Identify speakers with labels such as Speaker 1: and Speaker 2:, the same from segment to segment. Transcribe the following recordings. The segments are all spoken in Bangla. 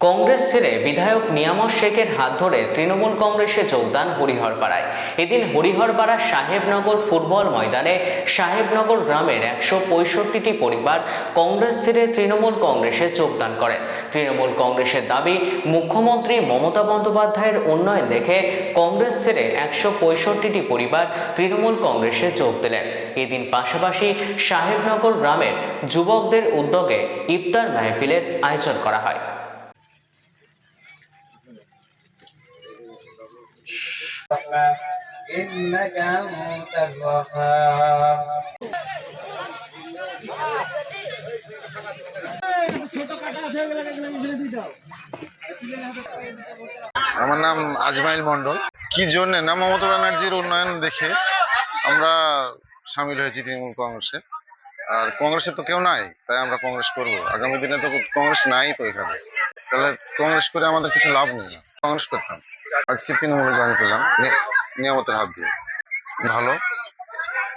Speaker 1: কংগ্রেস ছেড়ে বিধায়ক নিয়ামত শেখের হাত ধরে তৃণমূল কংগ্রেসে যোগদান হরিহরপাড়ায়। এদিন হরিহরপাড়া সাহেবনগর ফুটবল ময়দানে সাহেবনগর গ্রামের একশো পঁয়ষট্টিটি পরিবার কংগ্রেস ছেড়ে তৃণমূল কংগ্রেসে যোগদান করেন। তৃণমূল কংগ্রেসের দাবি, মুখ্যমন্ত্রী মমতা বন্দ্যোপাধ্যায়ের উন্নয়ন দেখে কংগ্রেস ছেড়ে একশো পঁয়ষট্টিটি পরিবার তৃণমূল কংগ্রেসে যোগ দিলেন। এদিন পাশাপাশি সাহেবনগর গ্রামের যুবকদের উদ্যোগে ইফতার মাহফিলের আয়োজন করা হয়।
Speaker 2: إنك أنت الوهاب
Speaker 3: আমার নাম আজমাইল মন্ডল কি জন্য না মমতা ব্যানার্জির উন্নয়ন দেখে আমরা সামিল হয়েছি তৃণমূল কংগ্রেসে আর কংগ্রেসে তো কেউ নাই তাই আমরা কংগ্রেস করব আগামী দিনে তো কংগ্রেস নাই তো এখানে তাহলে কংগ্রেস করে আমাদের কিছু লাভ নেই কংগ্রেস করতাম আজকে তৃণমূলে জয়েন করলাম নি- নিয়ামতের হাত দিয়ে। ভালো।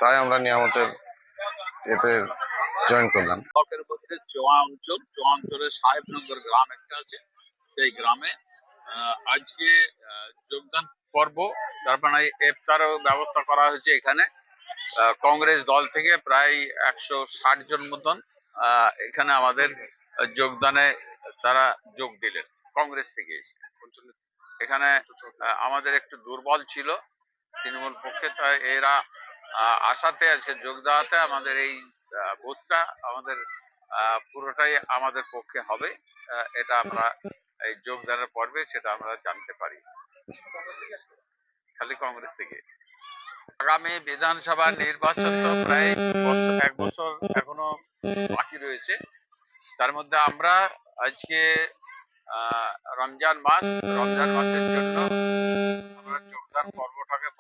Speaker 3: তাই আমরা নিয়ামতের এতে জয়েন করলাম।
Speaker 4: ব্লকের মধ্যে চোয়া অঞ্চল চোয়া অঞ্চলের সাহেবনগর গ্রাম একটা আছে। সেই গ্রামে আজকে যোগদান পর্ব। তার মানে ইফতারও ব্যবস্থা করা হয়েছে এখানে। কংগ্রেস দল থেকে প্রায় একশো ষাট জন মতন এখানে আমাদের যোগদানে তারা যোগ দিলেন। কংগ্রেস থেকে এসে। এখানে আমাদের একটু দুর্বল ছিল। তৃণমূল পক্ষে এরা আশাতে আজকে যোগ দেওয়াতে আমাদের এই ভোটটা আমাদের পুরোটাই আমাদের পক্ষে হবে। এটা আমরা এই যোগদানের পর্বে সেটা আমরা জানতে পারি। খালি কংগ্রেস থেকে। আগামী বিধানসভা নির্বাচন তো প্রায় এক বছর এখনও বাকি রয়েছে। তার মধ্যে আমরা আজকে রমজান মাস, রমজান মাসের জন্য আমরা যোগদান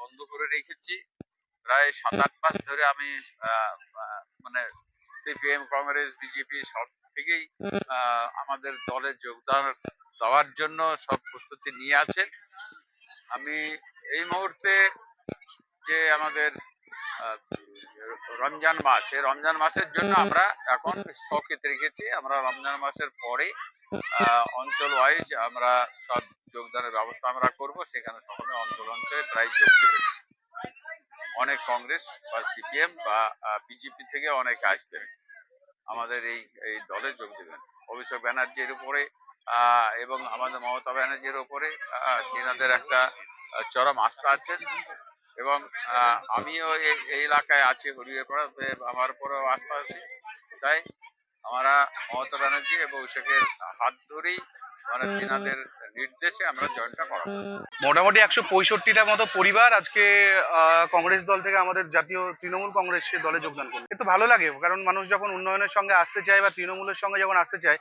Speaker 4: বন্ধ করে রেখেছি। প্রায় সাত আট মাস ধরে আমি মানে সিপিএম, কংগ্রেস, বিজেপি সব থেকেই আমাদের দলে যোগদান দেওয়ার জন্য সব প্রস্তুতি নিয়ে আছেন। আমি এই মুহূর্তে যে আমাদের রমজান মাস, এই রমজান মাসের জন্য আমরা এখন স্থগিত রেখেছি। আমরা রমজান মাসের পরে অঞ্চল ওয়াইজ আমরা সব যোগদানের ব্যবস্থা আমরা করব, সেখানে সকলে অঞ্চল প্রায় যোগ দেবে অনেক কংগ্রেস বা সিপিএম বা বিজেপি থেকে অনেক আসবেন আমাদের এই এই দলে যোগ দেবেন। অভিষেক ব্যানার্জির উপরে এবং আমাদের মমতা ব্যানার্জির উপরে তেনাদের একটা চরম আস্থা আছে। এবং আমিও এই এই এলাকায় আছি হরিয়ে পড়া আমার উপরেও আস্থা আছে। তাই, আমরা মমতা ব্যানার্জি এবং অভিষেকের হাত ধরেই মানে তেনাদের নির্দেশে আমরা জয়েনটা করাবো।
Speaker 5: মোটামুটি একশো পঁয়ষট্টিটার মতো পরিবার আজকে কংগ্রেস দল থেকে আমাদের জাতীয় তৃণমূল কংগ্রেস দলে যোগদান করল কিন্তু ভালো লাগে, কারণ মানুষ যখন উন্নয়নের সঙ্গে আসতে চায় বা তৃণমূলের সঙ্গে যখন আসতে চায়,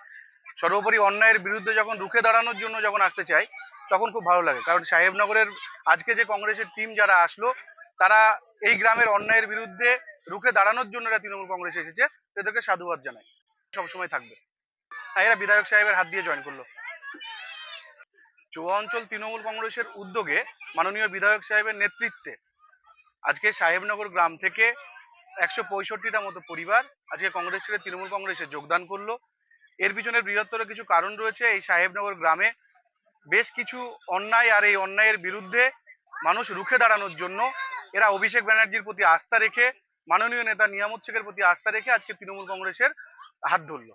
Speaker 5: সর্বোপরি অন্যায়ের বিরুদ্ধে যখন রুখে দাঁড়ানোর জন্য যখন আসতে চায়, তখন খুব ভালো লাগে। কারণ সাহেবনগরের আজকে যে কংগ্রেসের টিম যারা আসলো, তারা এই গ্রামের অন্যায়ের বিরুদ্ধে রুখে দাঁড়ানোর জন্য এরা তৃণমূল কংগ্রেস এসেছে, এদেরকে সাধুবাদ জানায় সবসময় থাকবে। এরা বিধায়ক সাহেবের হাত দিয়ে জয়েন করল। চুয়া অঞ্চল তৃণমূল কংগ্রেসের উদ্যোগে মাননীয় বিধায়ক সাহেবের নেতৃত্বে আজকে সাহেবনগর গ্রাম থেকে একশো পঁয়ষট্টিটা মতো পরিবার আজকে কংগ্রেস ছেড়ে তৃণমূল কংগ্রেসে যোগদান করল। এর পিছনে বৃহত্তর কিছু কারণ রয়েছে। এই সাহেবনগর গ্রামে বেশ কিছু অন্যায় আর এই অন্যায়ের বিরুদ্ধে মানুষ রুখে দাঁড়ানোর জন্য এরা অভিষেক ব্যানার্জির প্রতি আস্থা রেখে, মাননীয় নেতা নিয়ামত শেখের প্রতি আস্থা রেখে আজকে তৃণমূল কংগ্রেসের হাত ধরলো।